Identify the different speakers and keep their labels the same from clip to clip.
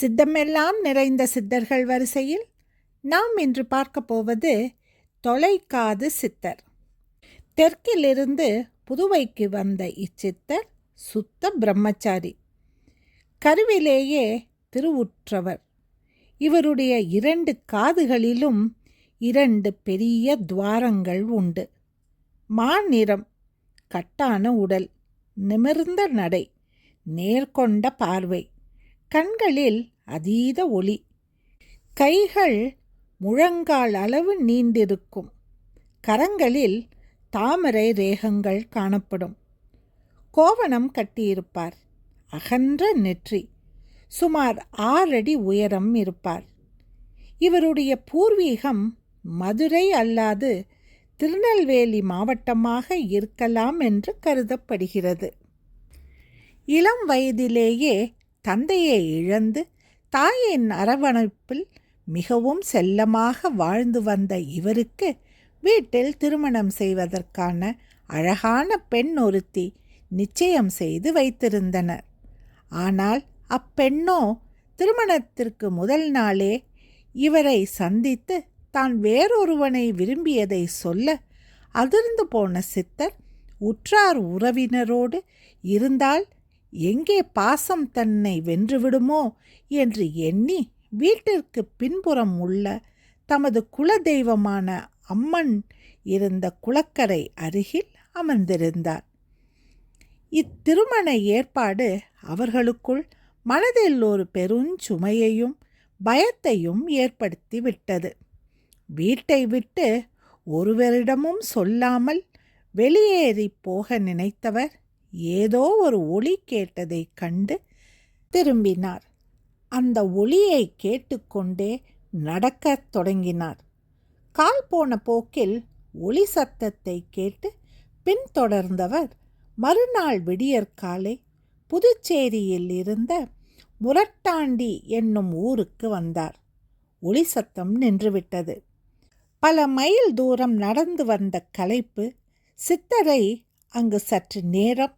Speaker 1: சித்தமெல்லாம் நிறைந்த சித்தர்கள் வரிசையில் நாம் இன்று பார்க்க போவது தொலைக்காது சித்தர். தெற்கிலிருந்து புதுவைக்கு வந்த இச்சித்தர் சுத்த பிரம்மச்சாரி. கருவிலேயே திருவுற்றவர். இவருடைய இரண்டு காதுகளிலும் இரண்டு பெரிய துவாரங்கள் உண்டு. மாநிறம் கட்டான உடல் நிமிர்ந்த நடை நேர்கொண்ட பார்வை. கண்களில் அதீத ஒளி. கைகள் முழங்கால் அளவு நீண்டிருக்கும் கரங்களில் தாமரை ரேகங்கள் காணப்படும். கோவணம் கட்டியிருப்பார். அகன்ற நெற்றி. சுமார் ஆறடி உயரம் இருப்பார். இவருடைய பூர்வீகம் மதுரை அல்லாது திருநெல்வேலி மாவட்டமாக இருக்கலாம் என்று கருதப்படுகிறது. இளம் வயதிலேயே தந்தையை இழந்து தாயின் அரவணைப்பில் மிகவும் செல்லமாக வாழ்ந்து வந்த இவருக்கு வீட்டில் திருமணம் செய்வதற்கான அழகான பெண் ஒருத்தி நிச்சயம் செய்து வைத்திருந்தனர். ஆனால் அப்பெண்ணோ திருமணத்திற்கு முதல் நாளே இவரை சந்தித்து தான் வேறொருவனை விரும்பியதை சொல்ல அதிர்ந்து போன சித்தர் உற்றார் உறவினரோடு இருந்தால் எங்கே பாசம் தன்னை வென்றுவிடுமோ என்று எண்ணி வீட்டிற்கு பின்புறம் உள்ள தமது குலதெய்வமான அம்மன் இருந்த குளக்கரை அருகில் அமர்ந்திருந்தார். இத்திருமண ஏற்பாடு அவர்களுக்குள் மனதில் ஒரு பெருஞ்சுமையையும் பயத்தையும் ஏற்படுத்தி விட்டது வீட்டை விட்டு ஒருவரிடமும் சொல்லாமல் வெளியேறி போக நினைத்தவர் ஏதோ ஒரு ஒளி கேட்டதை கண்டு திரும்பினார். அந்த ஒளியை கேட்டுக்கொண்டே நடக்கத் தொடங்கினார். கால் போன போக்கில் ஒளி சத்தத்தை கேட்டு பின்தொடர்ந்தவர் மறுநாள் விடியற்காலை புதுச்சேரியில் இருந்த முரட்டாண்டி என்னும் ஊருக்கு வந்தார். ஒளி சத்தம் நின்றுவிட்டது. பல மைல் தூரம் நடந்து வந்த களைப்பு சித்தரை அங்கு சற்று நேரம்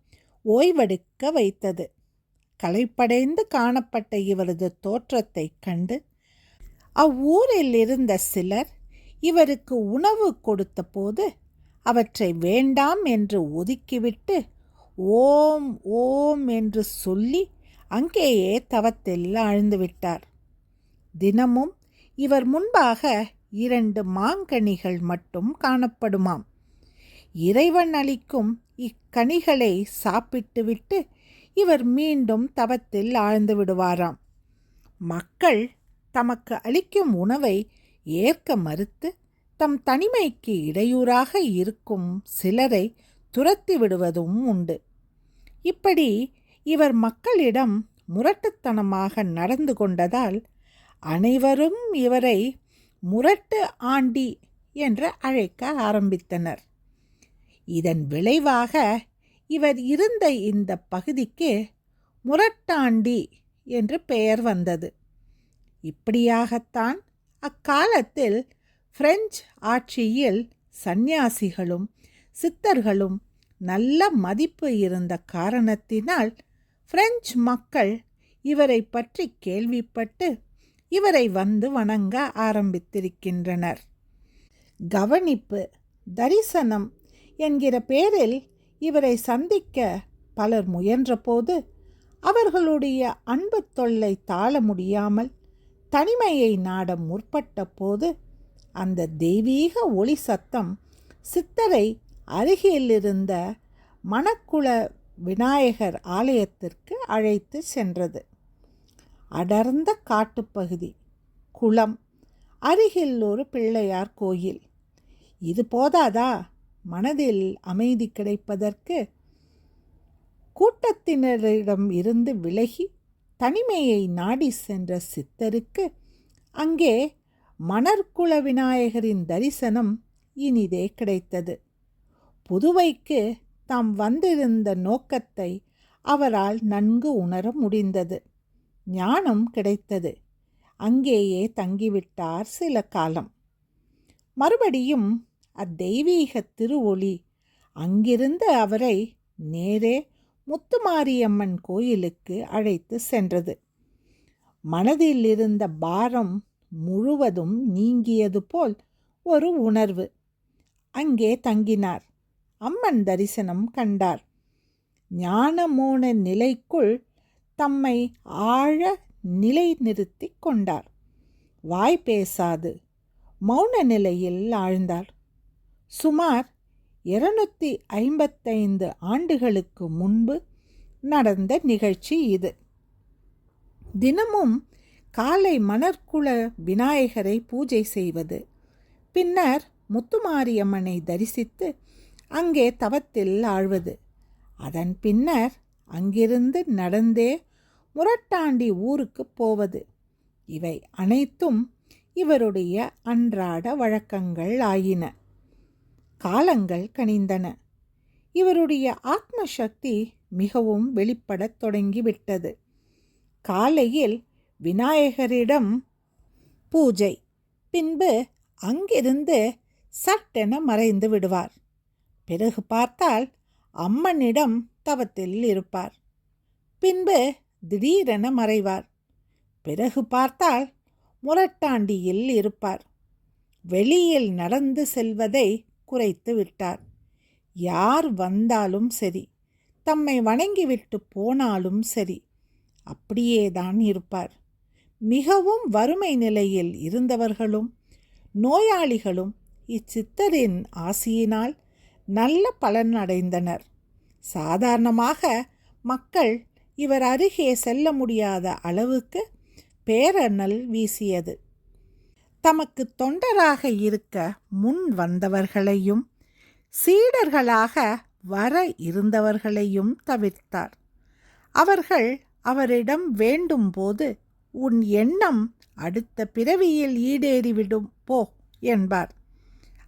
Speaker 1: ஓய்வெடுக்க வைத்தது. களைப்படைந்து காணப்பட்ட இவரது தோற்றத்தை கண்டு அவ்வூரில் இருந்த சிலர் இவருக்கு உணவு கொடுத்தபோது அவற்றை வேண்டாம் என்று ஒதுக்கிவிட்டு ஓம் ஓம் என்று சொல்லி அங்கேயே தவத்தில் ஆழ்ந்துவிட்டார். தினமும் இவர் முன்பாக இரண்டு மாங்கனிகள் மட்டும் காணப்படுமாம். இறைவன் அளிக்கும் இக்கனிகளை சாப்பிட்டுவிட்டு இவர் மீண்டும் தவத்தில் ஆழ்ந்து விடுவாராம். மக்கள் தமக்கு அளிக்கும் உணவை ஏற்க மறுத்து தம் தனிமைக்கு இடையூறாக இருக்கும் சிலரை துரத்தி விடுவதும் உண்டு. இப்படி இவர் மக்களிடம் முரட்டுத்தனமாக நடந்து கொண்டதால் அனைவரும் இவரை முரட்டு ஆண்டி என்று அழைக்க ஆரம்பித்தனர். இதன் விளைவாக இவர் இருந்த இந்த பகுதிக்கு முரட்டாண்டி என்று பெயர் வந்தது. இப்படியாகத்தான் அக்காலத்தில் பிரெஞ்சு ஆட்சியில் சந்நியாசிகளும் சித்தர்களும் நல்ல மதிப்பு இருந்த காரணத்தினால் பிரெஞ்சு மக்கள் இவரை பற்றி கேள்விப்பட்டு இவரை வந்து வணங்க ஆரம்பித்திருக்கின்றனர். கவனிப்பு தரிசனம் என்கிற பேரில் இவரை சந்திக்க பலர் முயன்றபோது அவர்களுடைய அன்பு தொல்லை தாழ முடியாமல் தனிமையை நாட முற்பட்ட போது அந்த தெய்வீக ஒளி சத்தம் சித்தரை அருகிலிருந்த மணக்குள விநாயகர் ஆலயத்திற்கு அழைத்து சென்றது. அடர்ந்த காட்டுப்பகுதி குளம் அருகில் ஒரு பிள்ளையார் கோயில். இது போதாதா? மனதில் அமைதி கிடைப்பதற்கு கூட்டத்தினரிடம் இருந்து விலகி தனிமையை நாடி சென்ற சித்தருக்கு அங்கே மணற்குள விநாயகரின் தரிசனம் இனிதே கிடைத்தது. புதுவைக்கு தாம் வந்திருந்த நோக்கத்தை அவரால் நன்கு உணர முடிந்தது. ஞானம் கிடைத்தது. அங்கேயே தங்கிவிட்டார் சில காலம். மறுபடியும் அத்தெய்வீக திருவொளி. அங்கிருந்து அவரை நேரே முத்துமாரியம்மன் கோயிலுக்கு அழைத்து சென்றது. மனதில் இருந்த பாரம் முழுவதும் நீங்கியது போல் ஒரு உணர்வு. அங்கே தங்கினார். அம்மன் தரிசனம் கண்டார். ஞானமோன நிலைக்குள் தம்மை ஆழ நிலை நிறுத்தி கொண்டார். வாய் பேசாது. மௌன நிலையில் ஆழ்ந்தார். சுமார் இருநூத்தி ஐம்பத்தைந்து ஆண்டுகளுக்கு முன்பு நடந்த நிகழ்ச்சி இது. தினமும் காலை மணற்குள விநாயகரை பூஜை செய்வது பின்னர் முத்துமாரியம்மனை தரிசித்து அங்கே தவத்தில் ஆழ்வது. அதன் பின்னர் அங்கிருந்து நடந்தே முரட்டாண்டி ஊருக்கு போவது. இவை அனைத்தும் இவருடைய அன்றாட வழக்கங்கள் ஆயின. காலங்கள் கனிந்தன. இவருடைய ஆத்ம சக்தி மிகவும் வெளிப்படத் தொடங்கிவிட்டது. காலையில் விநாயகரிடம் பூஜை பின்பு அங்கிருந்து சட்டென மறைந்து விடுவார். பிறகு பார்த்தால் அம்மனிடம் தவத்தில் இருப்பார். பின்பு திடீரென மறைவார். பிறகு பார்த்தால் முரட்டாண்டியில் இருப்பார். வெளியில் நடந்து செல்வதை குறைத்து விட்டார். யார் வந்தாலும் சரி தம்மை வணங்கிவிட்டு போனாலும் சரி அப்படியேதான் இருப்பார். மிகவும் வறுமை நிலையில் இருந்தவர்களும் நோயாளிகளும் இச்சித்தரின் ஆசியினால் நல்ல பலன் அடைந்தனர். சாதாரணமாக மக்கள் இவர் அருகே செல்ல முடியாத அளவுக்கு பேரனல் வீசியது. தமக்கு தொண்டராக இருக்க முன் வந்தவர்களையும் சீடர்களாக வர இருந்தவர்களையும் தவிர்த்தார். அவர்கள் அவரிடம் வேண்டும் போது உன் எண்ணம் அடுத்த பிறவியில் ஈடேறிவிடும் போ என்பார்.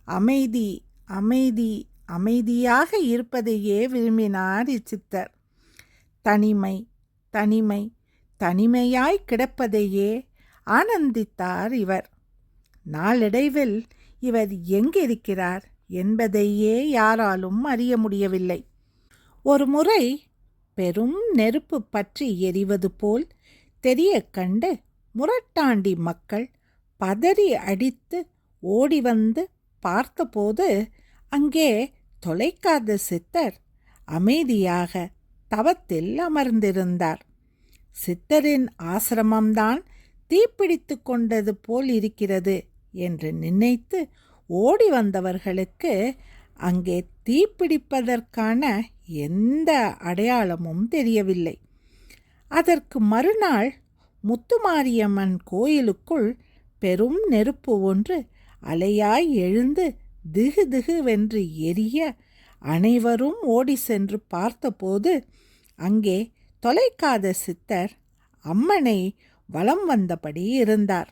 Speaker 1: அமைதி அமைதி அமைதியாக இருப்பதையே விரும்பினார் இச்சித்தர். தனிமை தனிமை தனிமையாய் கிடப்பதையே ஆனந்தித்தார் இவர். நாளடைவில் இவர் எங்கிருக்கிறார் என்பதையே யாராலும் அறிய முடியவில்லை. ஒரு முறை பெரும் நெருப்பு பற்றி எரிவது போல் தெரிய கண்டு முரட்டாண்டி மக்கள் பதறி அடித்து ஓடி வந்து பார்த்தபோது அங்கே தொலைக்காத சித்தர் அமைதியாக தவத்தில் அமர்ந்திருந்தார். சித்தரின் ஆசிரமம்தான் தீப்பிடித்து கொண்டது போல் இருக்கிறது. என்று நினைத்து ஓடி வந்தவர்களுக்கு அங்கே தீப்பிடிப்பதற்கான எந்த அடையாளமும் தெரியவில்லை. அதற்கு மறுநாள் முத்துமாரியம்மன் கோயிலுக்குள் பெரும் நெருப்பு ஒன்று அலையாய் எழுந்து திகு திகுவென்று எரிய அனைவரும் ஓடி சென்று பார்த்தபோது அங்கே தொலைக்காத சித்தர் அம்மனை வலம் வந்தபடி இருந்தார்.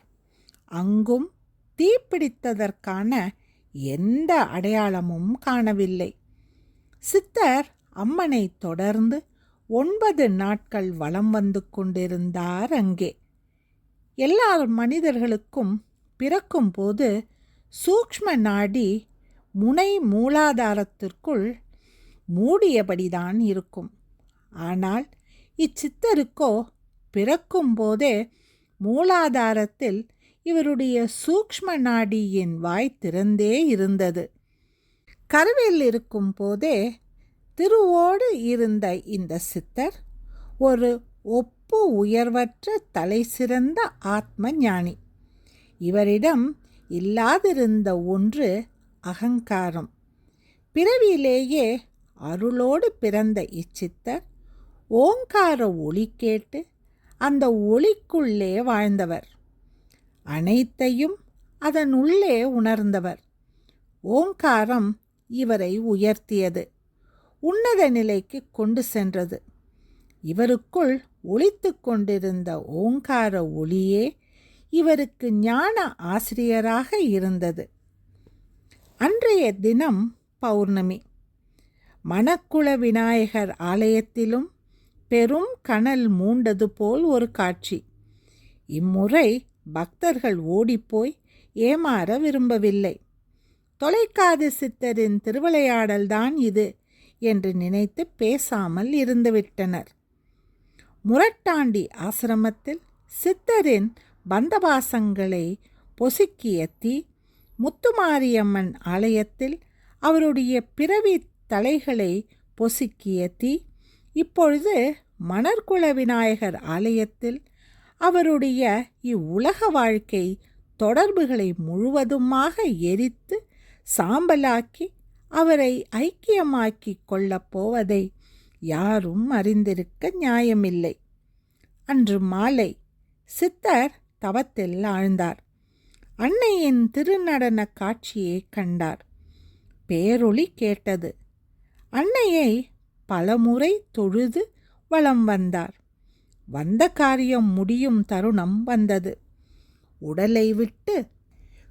Speaker 1: அங்கும் தீப்பிடித்ததற்கான எந்த அடையாளமும் காணவில்லை. சித்தர் அம்மனை தொடர்ந்து ஒன்பது நாட்கள் வலம் வந்து கொண்டிருந்தார் அங்கே. எல்லா மனிதர்களுக்கும் பிறக்கும் போது சூக்ஷ்ம நாடி முனை மூலாதாரத்திற்குள் மூடியபடிதான் இருக்கும். ஆனால் இச்சித்தருக்கோ பிறக்கும் போதே மூலாதாரத்தில் இவருடைய சூக்ஷ்ம நாடியின் வாய் திறந்தே இருந்தது. கருவில் இருக்கும் போதே திருவோடு இருந்த இந்த சித்தர் ஒரு ஒப்பு உயர்வற்ற தலை சிறந்த ஆத்ம ஞானி இவரிடம் இல்லாதிருந்த ஒன்று அகங்காரம். பிறவியிலேயே அருளோடு பிறந்த இச்சித்தர் ஓங்கார ஒளி கேட்டு அந்த ஒளிக்குள்ளே வாழ்ந்தவர். அனைத்தையும் அதன் உள்ளே உணர்ந்தவர். ஓங்காரம் இவரை உயர்த்தியது. உன்னத நிலைக்கு கொண்டு சென்றது. இவருக்குள் ஒழித்து கொண்டிருந்த ஓங்கார ஒளியே இவருக்கு ஞான ஆசிரியராக இருந்தது. அன்றைய தினம் பௌர்ணமி. மணக்குள விநாயகர் ஆலயத்திலும் பெரும் கனல் மூண்டது போல் ஒரு காட்சி. இம்முறை பக்தர்கள் ஓடிப்போய் ஏமாற விரும்பவில்லை. தொலைக்காது சித்தரின் திருவிளையாடல்தான் இது என்று நினைத்து பேசாமல் இருந்துவிட்டனர். முரட்டாண்டி ஆசிரமத்தில் சித்தரின் பந்தபாசங்களை பொசுக்கிய தீ முத்துமாரியம்மன் ஆலயத்தில் அவருடைய பிறவி தலைகளை பொசுக்கிய தீ இப்பொழுது மணற்குல விநாயகர் ஆலயத்தில் அவருடைய இவ்வுலக வாழ்க்கை தொடர்புகளை முழுவதுமாக எரித்து சாம்பலாக்கி அவரை ஐக்கியமாக்கி கொள்ளப் போவதை யாரும் அறிந்திருக்க நியாயமில்லை. அன்று மாலை சித்தர் தவத்தில் ஆழ்ந்தார். அன்னையின் திருநடன காட்சியை கண்டார். பேரொளி கேட்டது. அன்னையை பலமுறை தொழுது வலம் வந்தார். வந்த காரியம் முடியும் தருணம் வந்தது. உடலை விட்டு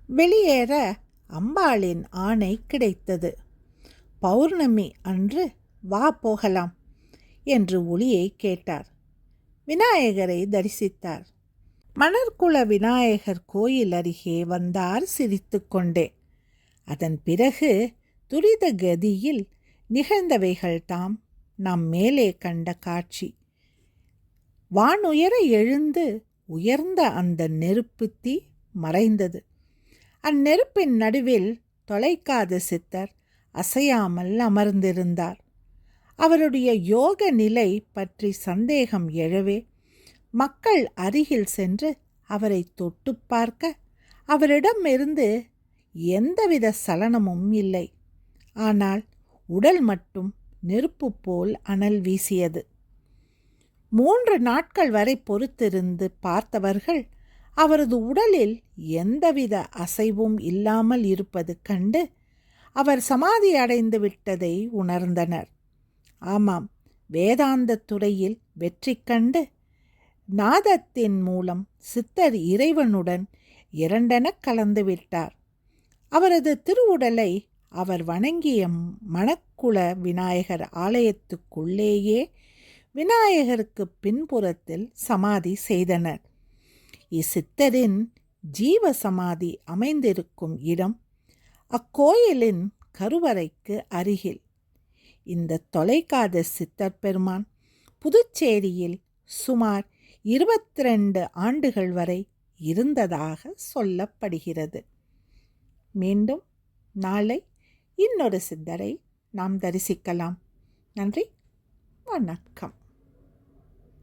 Speaker 1: வெளியேற அம்பாளின் ஆணை கிடைத்தது. பௌர்ணமி அன்று வா போகலாம் என்று ஒளியை கேட்டார். விநாயகரை தரிசித்தார். மணற்குள விநாயகர் கோயில் அருகே வந்தார் சிரித்து கொண்டே. அதன் பிறகு துரித கதியில் நிகழ்ந்தவைகள்தாம் நாம் மேலே கண்ட காட்சி. வானுயர எழுந்து உயர்ந்த அந்த நெருப்பு தீ மறைந்தது. அந்நெருப்பின் நடுவில் தொலைக்காத சித்தர் அசையாமல் அமர்ந்திருந்தார். அவருடைய யோக நிலை பற்றி சந்தேகம் எழவே மக்கள் அருகில் சென்று அவரை தொட்டு பார்க்க அவரிடமிருந்து எந்தவித சலனமும் இல்லை. ஆனால் உடல் மட்டும் நெருப்பு போல் அனல் வீசியது. மூன்று நாட்கள் வரை பொறுத்திருந்து பார்த்தவர்கள் அவரது உடலில் எந்தவித அசைவும் இல்லாமல் இருப்பது கண்டு அவர் சமாதி அடைந்து விட்டதை உணர்ந்தனர். ஆமாம் வேதாந்த துறையில் வெற்றி கண்டு நாதத்தின் மூலம் சித்தர் இறைவனுடன் இரண்டென கலந்து விட்டார். அவரது திருவுடலை அவர் வணங்கிய மணக்குள விநாயகர் ஆலயத்துக்குள்ளேயே விநாயகருக்கு பின்புறத்தில் சமாதி செய்தனர். இச்சித்தரின் ஜீவ சமாதி அமைந்திருக்கும் இடம் அக்கோயிலின் கருவறைக்கு அருகில். இந்த தொலைக்காத சித்தர் பெருமான் புதுச்சேரியில் சுமார் இருபத்தி ரெண்டு ஆண்டுகள் வரை இருந்ததாக சொல்லப்படுகிறது. மீண்டும் நாளை இன்னொரு சித்தரை நாம் தரிசிக்கலாம். நன்றி. ونكم